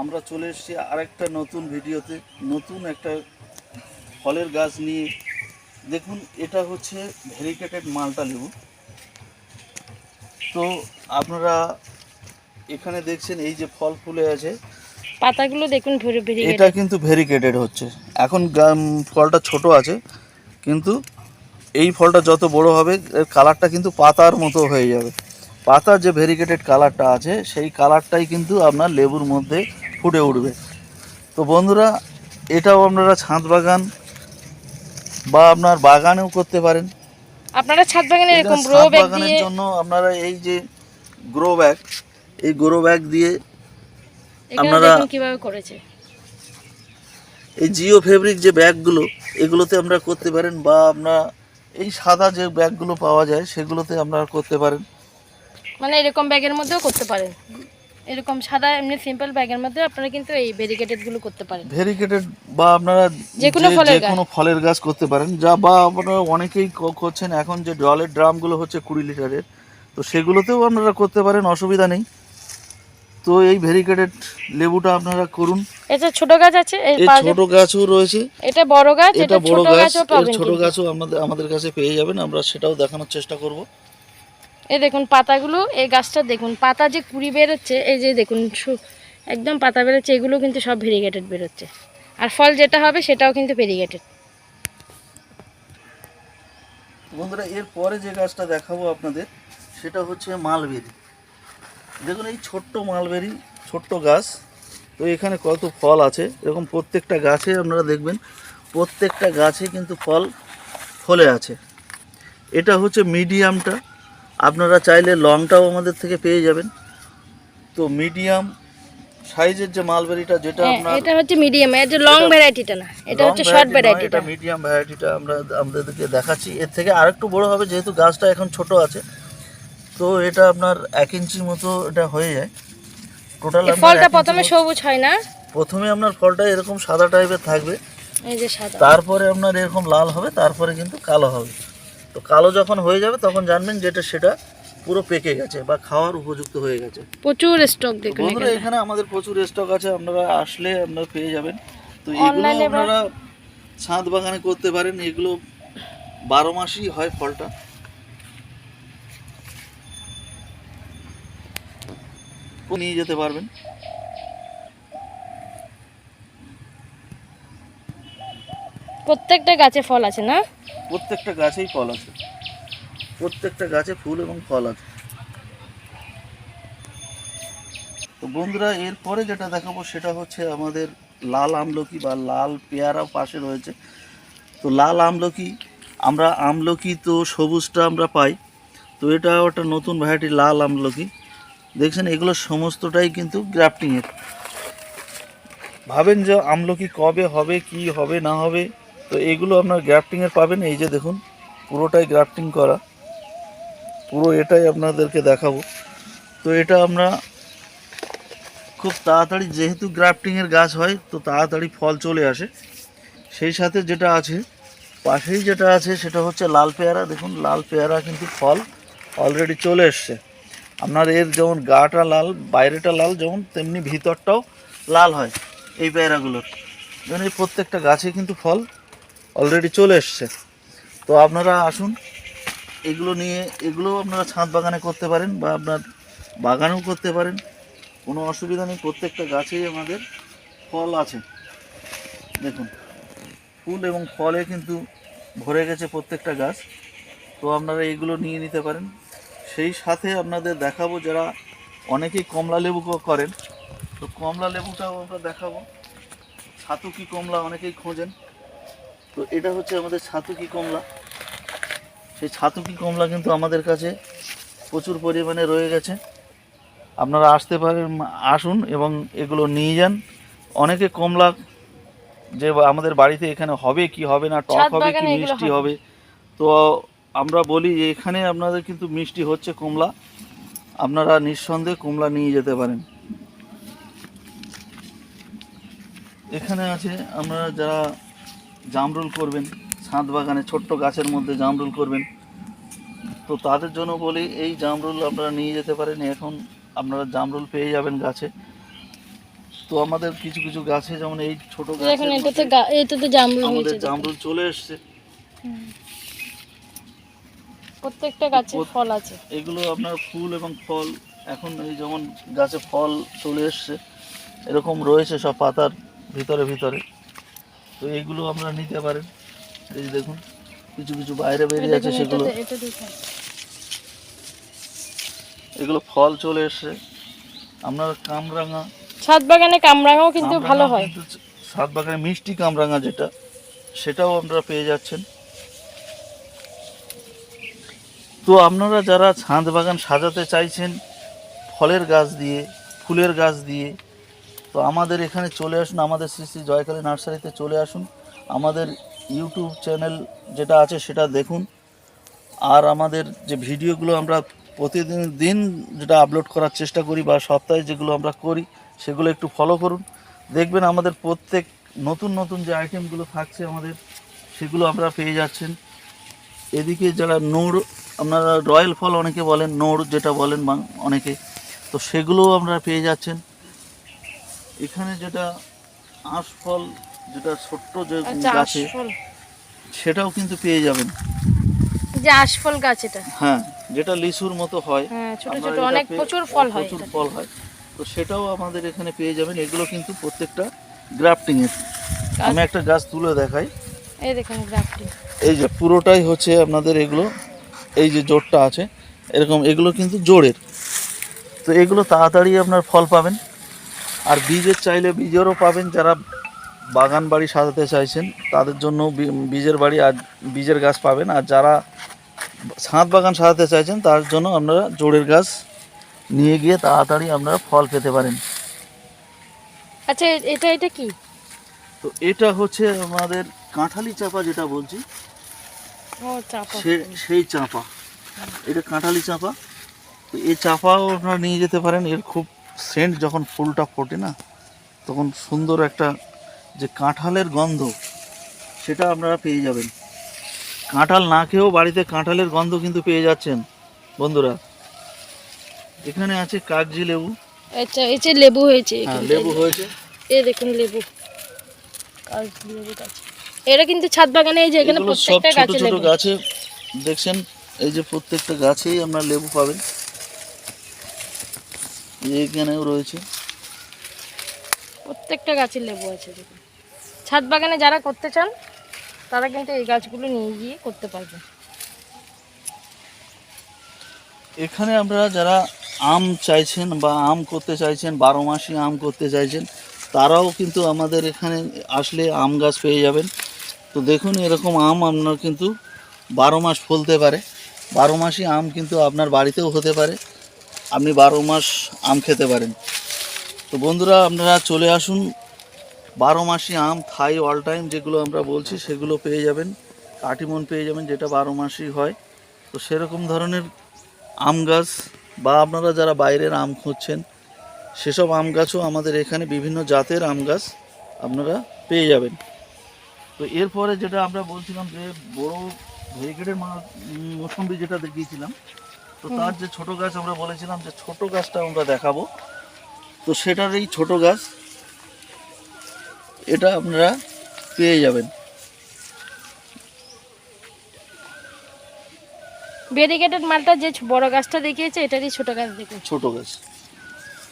আমরা চলে এসেছি আরেকটা নতুন ভিডিওতে নতুন একটা ফলের গাছ নিয়ে। দেখুন এটা হচ্ছে ভেরিকেটেড মালটা লেবু। তো আপনারা এখানে দেখছেন এই যে ফল ফুলে আছে। পাতাগুলো দেখুন এটা কিন্তু ভেরিকেটেড হচ্ছে। এখন ফলটা ছোট আছে কিন্তু এই ফলটা যত বড় হবে এর কালারটা কিন্তু পাতার মতো হয়ে যাবে। পাতার যে ভেরিকেটেড কালারটা আছে সেই কালারটাই কিন্তু আপনার লেবুর মধ্যে ফুটে উঠবে। তো বন্ধুরা এটাও আপনারা ছাদ বাগান বা আপনার বাগানেও করতে পারেন। আপনারা ছাদ বাগানে এরকম গ্রো ব্যাগ দিয়ে জন্য আপনারা এই যে গ্রো ব্যাগ এই গ্রো ব্যাগ দিয়ে আপনারা- কীভাবে করেছে। এই জিও ফেব্রিক যে ব্যাগগুলো এগুলোতে আমরা করতে পারেন বা আপনার এই সাদা যে ব্যাগগুলো পাওয়া যায় সেগুলোতে আপনারা করতে পারেন। মানে এরকম ব্যাগের মধ্যেও করতে পারেন। এরকম সাদা এমনি সিম্পল ব্যাগের মধ্যে আপনারা কিন্তু এই ভেরিকেটেডগুলো করতে পারেন। ভেরিকেটেড বা আপনারা যে কোনো ফলের যে কোনো ফলের গাছ করতে পারেন। যা বা আপনারা অনেকেই করছেন এখন যে জলের ড্রামগুলো হচ্ছে কুড়ি লিটারের তো সেগুলোতেও আপনারা করতে পারেন অসুবিধা নেই। তো এই ভেরিকেটেড লেবুটা আপনারা করুন। এটা ছোট গাছ আছে এই ছোট গাছও রয়েছে। এটা বড় গাছ এটা বড় ছোট গাছ গাছও পাবেন ছোট গাছও আমাদের আমাদের কাছে পেয়ে যাবেন আমরা সেটাও দেখানোর চেষ্টা করব। এই দেখুন পাতাগুলো, এই গাছটা দেখুন, পাতা যে কুড়ি বেরোচ্ছে, এই যে দেখুন একদম পাতা বেরোচ্ছে, এগুলো কিন্তু সব ভেরিগেটেড বেরোচ্ছে। আর ফল যেটা হবে সেটাও কিন্তু ভেরিগেটেড বন্ধুরা, এর পরে যে গাছটা দেখাবো আপনাদের, সেটা হচ্ছে মালবেরি দেখুন, এই ছোট্ট মালবেরি ছোট্ট গাছ, তো এখানে কত ফল আছে, এরকম প্রত্যেকটা গাছে আপনারা দেখবেন, প্রত্যেকটা গাছে কিন্তু ফল, ফলে আছে। এটা হচ্ছে মিডিয়ামটা আপনারা চাইলে লংটাও আমাদের থেকে পেয়ে যাবেন। তো মিডিয়াম সাইজের যে মালবেরিটা যেটা আপনার হ্যাঁ, এটা হচ্ছে মিডিয়াম এটা লং এটা- ভ্যারাইটিটা না এটা হচ্ছে শর্ট ভ্যারাইটিটা এটা মিডিয়াম ভ্যারাইটিটা আমরা আমাদেরকে দেখাচ্ছি। এর থেকে আরেকটু বড় হবে যেহেতু গাছটা এখন ছোট আছে। তো এটা আপনার এক ইঞ্চি মতো এটা হয়ে যায়। টোটাল ফলটা প্রথমে সবুজ হয় না? প্রথমে আপনার ফলটা এরকম সাদা টাইপের থাকবে। এই যে সাদা। তারপরে আপনার এরকম লাল হবে তারপরে কিন্তু কালো হবে। তো কালো যখন হয়ে যাবে তখন জানবেন যেটা সেটা পুরো পেকে গেছে বা খাওয়ার উপযুক্ত হয়ে গেছে। প্রচুর স্টক দেখুন বন্ধুরা এখানে। আমাদের প্রচুর স্টক আছে আপনারা আসলে আপনারা পেয়ে যাবেন। তো এগুলো আপনারা ছাদ বাগানে করতে পারেন এগুলো বারো মাসই হয় ফলটা। নিয়ে যেতে পারবেন। প্রত্যেকটা গাছে ফল আছে না? প্রত্যেকটা গাছেই ফল আছে। প্রত্যেকটা গাছে ফুল এবং ফল আছে। তো বন্ধুরা, এরপরে যেটা দেখাবো সেটা হচ্ছে আমাদের লাল আমলকি বা লাল পেয়ারা পাশে রয়েছে। তো লাল আমলকি, আমরা আমলকি তো সবুজটা আমরা পাই। তো এটা একটা নতুন ভ্যারাইটি লাল আমলকি। দেখছেন, এগুলো সমস্তটাই কিন্তু গ্রাফটিংয়ের ভাবেন যে আমলকি কবে হবে, কি হবে, না হবে তো এগুলো আপনার গ্রাফটিংয়ের পাবেন। এই যে দেখুন, পুরোটাই গ্রাফটিং করা। পুরো এটাই আপনাদেরকে দেখাবো। তো এটা আমরা খুব তাড়াতাড়ি, যেহেতু গ্রাফটিংয়ের গাছ হয়, তো তাড়াতাড়ি ফল চলে আসে। সেই সাথে যেটা আছে, পাশেই যেটা আছে, সেটা হচ্ছে লাল পেয়ারা। দেখুন, লাল পেয়ারা কিন্তু ফল অলরেডি চলে এসছে। আপনার এর যেমন গাটা লাল, বাইরেটা লাল, যেমন তেমনি ভিতরটাও লাল হয় এই পেয়ারাগুলোর। যেমন এই প্রত্যেকটা গাছে কিন্তু ফল অলরেডি চলে এসছে। তো আপনারা আসুন, এগুলো নিয়ে এগুলোও আপনারা ছাদ বাগানে করতে পারেন বা আপনার বাগানেও করতে পারেন। কোনো অসুবিধা নেই, প্রত্যেকটা গাছেই আমাদের ফল আছে। দেখুন, ফুল এবং ফলে কিন্তু ভরে গেছে প্রত্যেকটা গাছ। তো আপনারা এইগুলো নিয়ে নিতে পারেন। সেই সাথে আপনাদের দেখাবো যারা অনেকেই কমলা লেবু করেন। তো কমলা লেবুটাও আমরা দেখাবো। ছাতু কি কমলা অনেকেই খোঁজেন। তো এটা হচ্ছে আমাদের ছাতুকি কমলা। সেই ছাতুকি কমলা কিন্তু আমাদের কাছে প্রচুর পরিমাণে রয়ে গেছে। আপনারা আসতে পারেন আসুন এবং এগুলো নিয়ে যান। অনেকে কমলা যে আমাদের বাড়িতে এখানে হবে কি হবে না টক হবে কি মিষ্টি হবে। তো আমরা বলি যে এখানে আপনাদের কিন্তু মিষ্টি হচ্ছে কমলা। আপনারা নিঃসন্দেহে কমলা নিয়ে যেতে পারেন। এখানে আছে আমরা যারা জামরুল করবেন ছাদ বাগানে ছোট্ট গাছের মধ্যে জামরুল করবেন। তো তাদের জন্য বলি এই জামরুল আপনারা নিয়ে যেতে পারেন এখন আপনারা জামরুল পেয়ে যাবেন গাছে। তো আমাদের কিছু কিছু গাছে যেমন এই ছোট গাছে দেখুন এটাতে এটাতে জামরুল আমাদের জামরুল চলে এসছে। প্রত্যেকটা গাছে ফল আছে। এগুলো আপনার ফুল এবং ফল এখন এই যেমন গাছে ফল চলে এসছে এরকম রয়েছে সব পাতার ভিতরে ভিতরে। তো এইগুলো আমরা নিতে পারেন। এই দেখুন কিছু কিছু বাইরে বেরিয়ে আছে সেগুলো। এগুলো ফল চলে এসছে। আপনার কামরাঙা ছাদ বাগানে কামরাঙাও কিন্তু ভালো হয়। সাত বাগানে মিষ্টি কামরাঙা যেটা সেটাও আপনারা পেয়ে যাচ্ছেন। তো আপনারা যারা ছাদ বাগান সাজাতে চাইছেন ফলের গাছ দিয়ে ফুলের গাছ দিয়ে তো আমাদের এখানে চলে আসুন, আমাদের শ্রী শ্রী জয়কালী নার্সারিতে চলে আসুন। আমাদের ইউটিউব চ্যানেল যেটা আছে সেটা দেখুন। আর আমাদের যে ভিডিওগুলো আমরা প্রতিদিন দিন যেটা আপলোড করার চেষ্টা করি বা সপ্তাহে যেগুলো আমরা করি, সেগুলো একটু ফলো করুন। দেখবেন আমাদের প্রত্যেক নতুন নতুন যে আইটেমগুলো থাকছে আমাদের, সেগুলো আমরা পেয়ে যাচ্ছেন। এদিকে যারা নোড়, আপনারা রয়্যাল ফল অনেকে বলেন, নোড় যেটা বলেন অনেকে, তো সেগুলোও আমরা পেয়ে যাচ্ছেন। এখানে যেটা আঁশ ফল যেটা ছোট্ট যে আচ্ছা গাছে আশফল। সেটাও কিন্তু পেয়ে যাবেন। যে আশফল গাছ এটা। হ্যাঁ যেটা লিচুর মতো হয়। হ্যাঁ ছোট ছোট অনেক প্রচুর ফল হয় প্রচুর ফল হয়। তো সেটাও আমাদের এখানে পেয়ে যাবেন। এগুলো কিন্তু প্রত্যেকটা গ্রাফটিং এর। আমি একটা গাছ তুলে দেখাই। এই দেখুন গ্রাফটিং। এই যে পুরোটাই হচ্ছে আপনাদের এগুলো। এই যে জোরটা আছে এরকম এগুলো কিন্তু জোরের। তো এগুলো তাড়াতাড়ি আপনার ফল পাবেন। আর বীজের চাইলে বীজেরও পাবেন যারা বাগান বাড়ি সাজাতে চাইছেন তাদের জন্য বীজের বাড়ি আর বীজের গাছ পাবেন। আর যারা ছাদ বাগান সাজাতে চাইছেন তার জন্য আপনারা জোরের গাছ নিয়ে গিয়ে তাড়াতাড়ি আপনারা ফল পেতে পারেন। আচ্ছা এটা এটা কি? তো এটা হচ্ছে আমাদের কাঁঠালি চাপা যেটা বলছি। ও চাপা। সে সেই চাপা। এটা কাঁঠালি চাপা। তো এই চাপাও আপনারা নিয়ে যেতে পারেন এর খুব সেন্ট যখন ফুলটা ফোটে না তখন সুন্দর একটা যে কাঁঠালের গন্ধ সেটা আপনারা পেয়ে যাবেন। কাঁঠাল না খেয়েও বাড়িতে কাঁঠালের গন্ধ কিন্তু পেয়ে যাচ্ছেন বন্ধুরা। এখানে আছে কাগজি লেবু। আচ্ছা এই যে লেবু হয়েছে হ্যাঁ লেবু হয়েছে। এই দেখুন লেবু। কাজ লেবু গাছ এটা কিন্তু ছাদ বাগানে এই যে এখানে প্রত্যেকটা গাছে লেবু। গাছে দেখছেন? এই যে প্রত্যেকটা গাছেই আপনার লেবু পাবেন। এখানেও রয়েছে। প্রত্যেকটা গাছের লেবু আছে দেখুন। ছাদ বাগানে যারা করতে চান তারা কিন্তু এই গাছগুলো নিয়ে গিয়ে করতে পারবে এখানে আমরা যারা আম চাইছেন বা আম করতে চাইছেন বারো মাসি আম করতে চাইছেন তারাও কিন্তু আমাদের এখানে আসলে আম গাছ পেয়ে যাবেন। তো দেখুন এরকম আম আপনার কিন্তু বারো মাস ফলতে পারে। বারো মাসি আম কিন্তু আপনার বাড়িতেও হতে পারে। আপনি বারো মাস আম খেতে পারেন। তো বন্ধুরা, আপনারা চলে আসুন। বারো মাসি আম থাই অল টাইম যেগুলো আমরা বলছি, সেগুলো পেয়ে যাবেন। কাটিমন পেয়ে যাবেন, যেটা বারো মাসই হয়। তো সেরকম ধরনের আম গাছ বা আপনারা যারা বাইরের আম খুঁজছেন, সেসব আম গাছও আমাদের এখানে বিভিন্ন জাতের আম গাছ আপনারা পেয়ে যাবেন। তো এরপরে যেটা আমরা বলছিলাম যে, বড় ভেরিকেটের মৌসুম্বি যেটা দেখিয়েছিলাম তো তার যে ছোট গাছ আমরা বলেছিলাম যে ছোট গাছটা আমরা দেখাবো। তো সেটার এই ছোট গাছ এটা আপনারা পেয়ে যাবেন। ভেরিগেটেড মালটা যে বড় গাছটা দেখিয়েছে এটারই ছোট গাছ দেখুন। ছোট গাছ।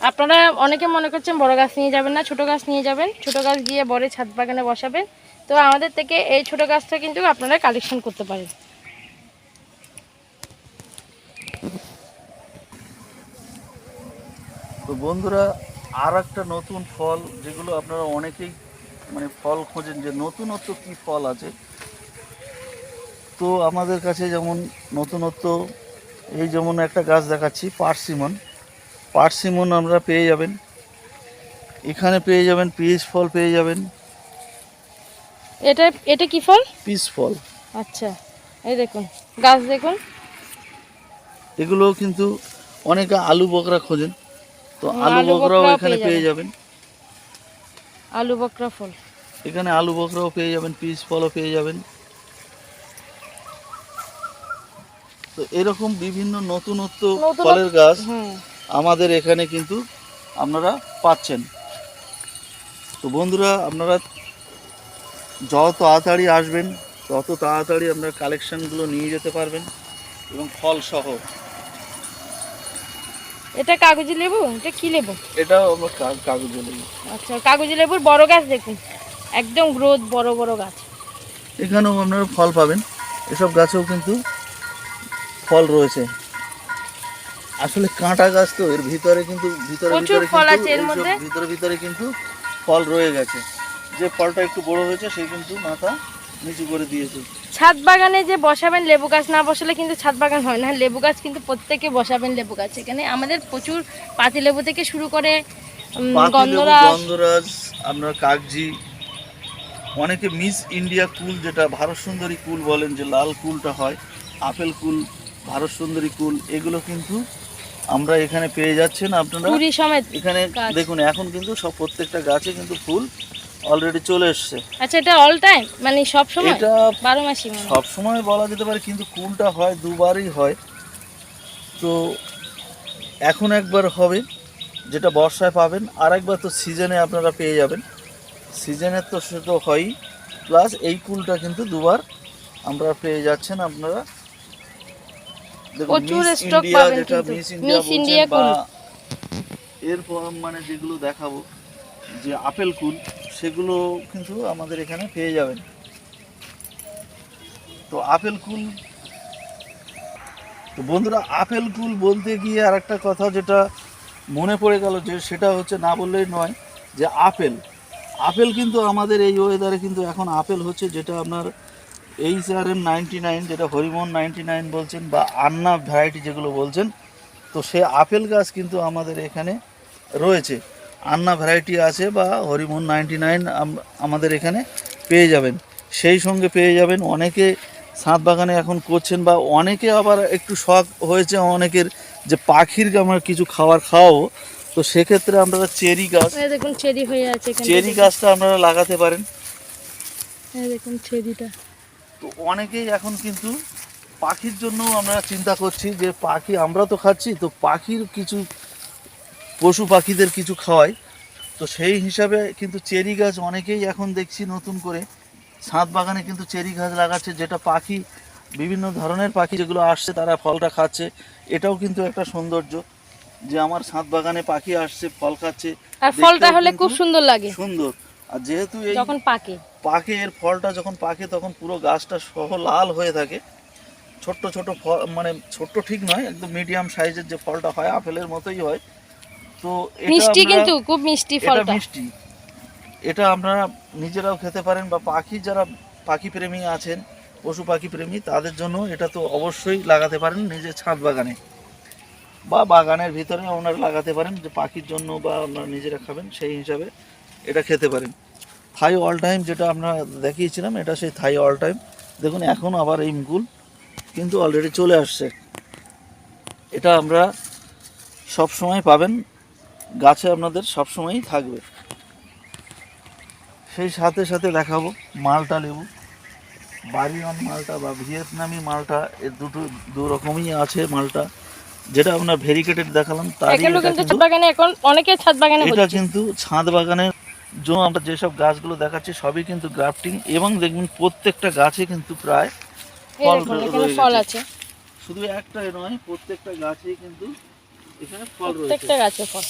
আপনারা অনেকে মনে করছেন বড় গাছ নিয়ে যাবেন না ছোট গাছ নিয়ে যাবেন। ছোট গাছ গিয়ে বড় ছাদ বাগানে বসাবেন। তো আমাদের থেকে এই ছোট গাছটা কিন্তু আপনারা কালেকশন করতে পারেন। তো বন্ধুরা আর একটা নতুন ফল যেগুলো আপনারা অনেকেই মানে ফল খোঁজেন যে নতুনত্ব কি ফল আছে। তো আমাদের কাছে যেমন নতুনত্ব এই যেমন একটা গাছ দেখাচ্ছি পার্সিমন। পার্সিমন আমরা পেয়ে যাবেন। এখানে পেয়ে যাবেন পিস ফল পেয়ে যাবেন। এটা এটা কি ফল? পিস ফল। আচ্ছা এই দেখুন গাছ দেখুন। এগুলো কিন্তু অনেকে আলু বকরা খোঁজেন। তো আলু বকরাও এখানে পেয়ে যাবেন। আলু বকরা ফল। এখানে আলু বকরাও পেয়ে যাবেন পিস ফলও পেয়ে যাবেন। তো এরকম বিভিন্ন নতুনত্ব ফলের গাছ আমাদের এখানে কিন্তু আপনারা পাচ্ছেন। তো বন্ধুরা আপনারা যত তাড়াতাড়ি আসবেন তত তাড়াতাড়ি আপনার কালেকশনগুলো নিয়ে যেতে পারবেন এবং ফল সহ এটা কাগজি লেবু? এটা কি লেবু? এটাও আমরা কা- লেবু। আচ্ছা কাগজি লেবুর বড় গাছ দেখুন। একদম গ্রোথ বড় বড় গাছ। এখানেও আপনারা ফল পাবেন। এসব গাছেও কিন্তু ফল রয়েছে। আসলে কাঁটা গাছ তো এর ভিতরে কিন্তু ভিতরে প্রচুর ভিতরে ফল আছে এর মধ্যে। ভিতরে ভিতরে কিন্তু ফল রয়ে গেছে। যে ফলটা একটু বড় হয়েছে সেই কিন্তু মাথা নিচু করে দিয়েছে। ছাদ বাগানে যে বসাবেন লেবু গাছ না বসালে কিন্তু ছাদ বাগান হয় না। লেবু গাছ কিন্তু প্রত্যেকে বসাবেন লেবু গাছ। এখানে আমাদের প্রচুর পাতি লেবু থেকে শুরু করে গন্ধরাজ। গন্ধরাজ আপনার কাগজি। অনেকে মিস ইন্ডিয়া কুল যেটা ভারত সুন্দরী কুল বলেন যে লাল কুলটা হয় আপেল কুল ভারত সুন্দরী কুল এগুলো কিন্তু আমরা এখানে পেয়ে যাচ্ছেন আপনারা। এখানে দেখুন এখন কিন্তু সব প্রত্যেকটা গাছে কিন্তু ফুল অলরেডি চলে এসছে। আচ্ছা এটা অল টাইম মানে সব সময়? এটা বারো মাসই মানে সব সময় বলা যেতে পারে কিন্তু কুলটা হয় দুবারই হয়। তো এখন একবার হবে যেটা বর্ষায় পাবেন আর একবার তো সিজনে আপনারা পেয়ে যাবেন। সিজনের তো সে তো হয়ই প্লাস এই কুলটা কিন্তু দুবার আমরা পেয়ে যাচ্ছেন আপনারা। প্রচুর ইন্ডিয়া পাবেন কিন্তু। মিস ইন্ডিয়া বা। এরপর মানে যেগুলো দেখাবো যে আপেল কুল, সেগুলো কিন্তু আমাদের এখানে পেয়ে যাবেন। তো আপেল কুল, তো বন্ধুরা, আপেল কুল বলতে গিয়ে আর একটা কথা যেটা মনে পড়ে গেল যে সেটা হচ্ছে না বললেই নয় যে আপেল। আপেল কিন্তু আমাদের এই ওয়েদারে কিন্তু এখন আপেল হচ্ছে যেটা আপনার H R M ninety nine যেটা হরিমোহন নাইনটি নাইন বলছেন বা আন্না ভ্যারাইটি যেগুলো বলছেন, তো সে আপেল গাছ কিন্তু আমাদের এখানে রয়েছে। আন্না ভ্যারাইটি আছে বা হরিমোহন নাইনটি নাইন আমাদের এখানে পেয়ে যাবেন। সেই সঙ্গে পেয়ে যাবেন অনেকে ছাদ বাগানে এখন করছেন বা অনেকে আবার একটু শখ হয়েছে অনেকের যে পাখির আমরা কিছু খাবার খাওয়াবো। তো সেক্ষেত্রে আমরা চেরি গাছ দেখুন চেরি হয়ে আছে চেরি গাছটা আপনারা লাগাতে পারেন। দেখুন চেরিটা। তো অনেকেই এখন কিন্তু পাখির জন্য আমরা চিন্তা করছি যে পাখি আমরা তো খাচ্ছি তো পাখির কিছু পশু পাখিদের কিছু খাওয়াই। তো সেই হিসাবে কিন্তু চেরি গাছ অনেকেই এখন দেখছি নতুন করে। ছাদ বাগানে কিন্তু চেরি গাছ লাগাচ্ছে যেটা পাখি বিভিন্ন ধরনের পাখি যেগুলো আসছে তারা ফলটা খাচ্ছে। এটাও কিন্তু একটা সৌন্দর্য যে আমার ছাদ বাগানে পাখি আসছে ফল খাচ্ছে। আর ফলটা হলে খুব সুন্দর লাগে। সুন্দর। আর যেহেতু এই যখন পাকে। পাকে এর ফলটা যখন পাকে তখন পুরো গাছটা সহ লাল হয়ে থাকে। ছোট্ট ছোট ফল মানে ছোট্ট ঠিক নয় একদম মিডিয়াম সাইজের যে ফলটা হয় আপেলের মতোই হয়। তো এটা মিষ্টি কিন্তু খুব মিষ্টি ফলটা। মিষ্টি। এটা আপনারা নিজেরাও খেতে পারেন বা পাখি যারা পাখি প্রেমী আছেন পশু পাখি প্রেমী তাদের জন্য এটা তো অবশ্যই লাগাতে পারেন নিজের ছাদ বাগানে। বা বাগানের ভিতরে ওনারা লাগাতে পারেন যে পাখির জন্য বা আপনারা নিজেরা খাবেন সেই হিসাবে এটা খেতে পারেন। থাই অল টাইম যেটা আমরা দেখিয়েছিলাম এটা সেই থাই অল টাইম। দেখুন এখন আবার এই মুকুল কিন্তু অলরেডি চলে আসছে। এটা আমরা সব সময় পাবেন গাছে আপনাদের সব সময়ই থাকবে। সেই সাথে সাথে দেখাবো মালটা লেবু। বাড়িওয়ান মালটা বা ভিয়েতনামি মালটা এর দুটো দু রকমই আছে মালটা। যেটা আপনার ভেরিকেটেড দেখালাম এটা কিন্তু বাগানে এখন অনেকে ছাদ বাগানে এটা কিন্তু ছাদ বাগানের জন্য আমরা যেসব গাছগুলো দেখাচ্ছি সবই কিন্তু গ্রাফটিং এবং দেখবেন প্রত্যেকটা গাছে কিন্তু প্রায় ফল আছে। শুধু একটাই নয় প্রত্যেকটা গাছেই কিন্তু এখানে ফল রয়েছে। প্রত্যেকটা গাছে ফল।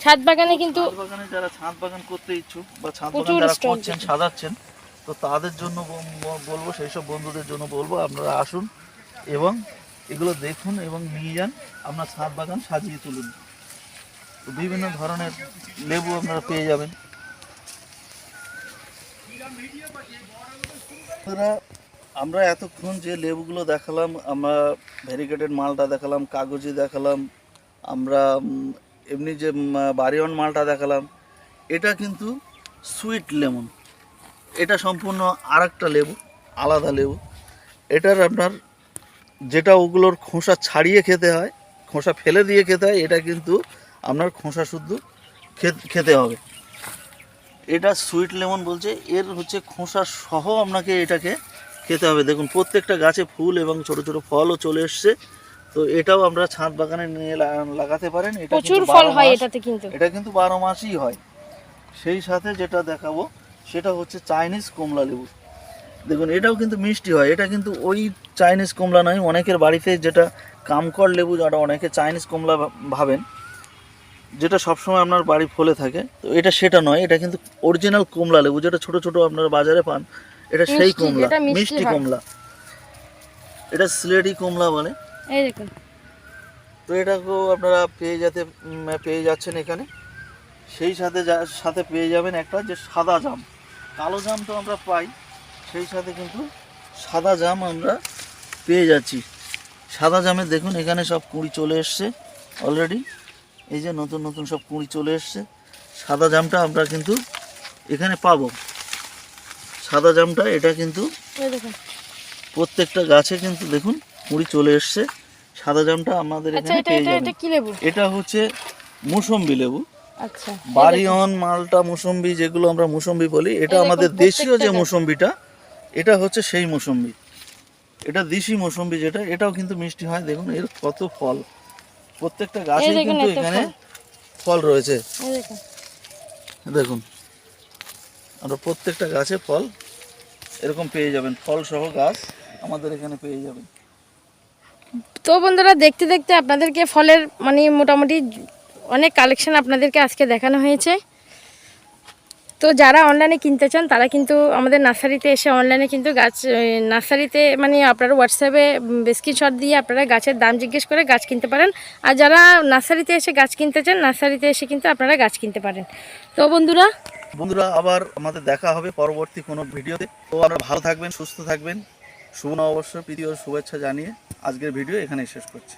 ছাদ বাগানে কিন্তু ছাদ বাগানে যারা ছাদ বাগান করতে ইচ্ছুক বা ছাদ বাগান যারা করছেন সাজাচ্ছেন তো তাদের জন্য বল- বল- বলব সেই সব বন্ধুদের জন্য বলব আপনারা আসুন এবং এগুলো দেখুন এবং নিয়ে যান আপনার ছাদ বাগান সাজিয়ে তুলুন। তো বিভিন্ন ধরনের লেবু আপনারা পেয়ে যাবেন। আমরা এতক্ষণ যে লেবুগুলো দেখালাম আমরা ভেরিগেটেড মালটা দেখালাম কাগজি দেখালাম আমরা এমনি যে বাড়িওয়ান মালটা দেখালাম, এটা কিন্তু সুইট লেমন। এটা সম্পূর্ণ আরেকটা লেবু, আলাদা লেবু। এটার আপনার যেটা ওগুলোর খোসা ছাড়িয়ে খেতে হয়, খোসা ফেলে দিয়ে খেতে হয়, এটা কিন্তু আপনার খোসা শুদ্ধ খেতে হবে। এটা সুইট লেমন বলছে, এর হচ্ছে খোসা সহ আপনাকে এটাকে খেতে হবে। দেখুন, প্রত্যেকটা গাছে ফুল এবং ছোট ছোট ফলও চলে এসছে। তো এটাও আমরা ছাদ বাগানে নিয়ে লাগাতে পারেন। এটা প্রচুর ফল হয় এটাতে কিন্তু। এটা কিন্তু বারো মাসই হয়। সেই সাথে যেটা দেখাবো সেটা হচ্ছে চাইনিজ কমলা লেবু। দেখুন এটাও কিন্তু মিষ্টি হয়। এটা কিন্তু ওই চাইনিজ কমলা নয় অনেকের বাড়িতে যেটা কামকর লেবু যারা অনেকে চাইনিজ কমলা ভাবেন যেটা সবসময় আপনার বাড়ি ফলে থাকে। তো এটা সেটা নয় এটা কিন্তু অরিজিনাল কমলা লেবু যেটা ছোট ছোট আপনারা বাজারে পান এটা সেই কমলা মিষ্টি মিষ্টি কমলা। এটা সিলেটি কমলা বলে। এই দেখুন। তো এটাকেও আপনারা পেয়ে যেতে পেয়ে যাচ্ছেন এখানে। সেই সাথে যা- সাথে পেয়ে যাবেন একটা যে সাদা জাম। কালো জাম তো আমরা পাই সেই সাথে কিন্তু সাদা জাম আমরা পেয়ে যাচ্ছি। সাদা জামে দেখুন এখানে সব কুঁড়ি চলে এসছে অলরেডি এই যে নতুন নতুন সব কুঁড়ি চলে এসছে। সাদা জামটা আমরা কিন্তু এখানে পাবো। সাদা জামটা এটা কিন্তু প্রত্যেকটা গাছে কিন্তু দেখুন কুঁড়ি চলে এসছে। সাদা জামটা আমাদের আচ্ছা এখানে এটা পেয়ে যাবেন। এটা কি লেবু? এটা হচ্ছে মুসম্বি লেবু। আচ্ছা। এই বাড়িয়ন মালটা মুসম্বি যেগুলো আমরা মুসম্বি বলি এটা আমাদের দেশীয় যে গাছ। মুসম্বিটা এটা হচ্ছে সেই মুসম্বি। এটা দেশি মুসম্বি যেটা এটাও কিন্তু মিষ্টি হয়। দেখুন এর কত ফল। প্রত্যেকটা দেখুন কিন্তু এখানে ফল। রয়েছে। দেখুন। আমরা প্রত্যেকটা গাছে ফল এরকম পেয়ে যাবেন। ফল সহ গাছ আমাদের এখানে পেয়ে যাবেন। তো বন্ধুরা, দেখতে দেখতে আপনাদেরকে ফলের মানে মোটামুটি অনেক কালেকশন আপনাদেরকে আজকে দেখানো হয়েছে। তো যারা অনলাইনে কিনতে চান, তারা কিন্তু আমাদের নার্সারিতে এসে অনলাইনে কিন্তু গাছ নার্সারিতে মানে আপনারা হোয়াটসঅ্যাপে স্ক্রিনশট দিয়ে আপনারা গাছের দাম জিজ্ঞেস করে গাছ কিনতে পারেন। আর যারা নার্সারিতে এসে গাছ কিনতে চান, নার্সারিতে এসে কিন্তু আপনারা গাছ কিনতে পারেন। তো বন্ধুরা বন্ধুরা, আবার আমাদের দেখা হবে পরবর্তী কোনো ভিডিওতে। তো আপনারা ভালো থাকবেন, সুস্থ থাকবেন। শুভ নববর্ষ প্রীতি ও শুভেচ্ছা জানিয়ে আজকের ভিডিও এখানেই শেষ করছি।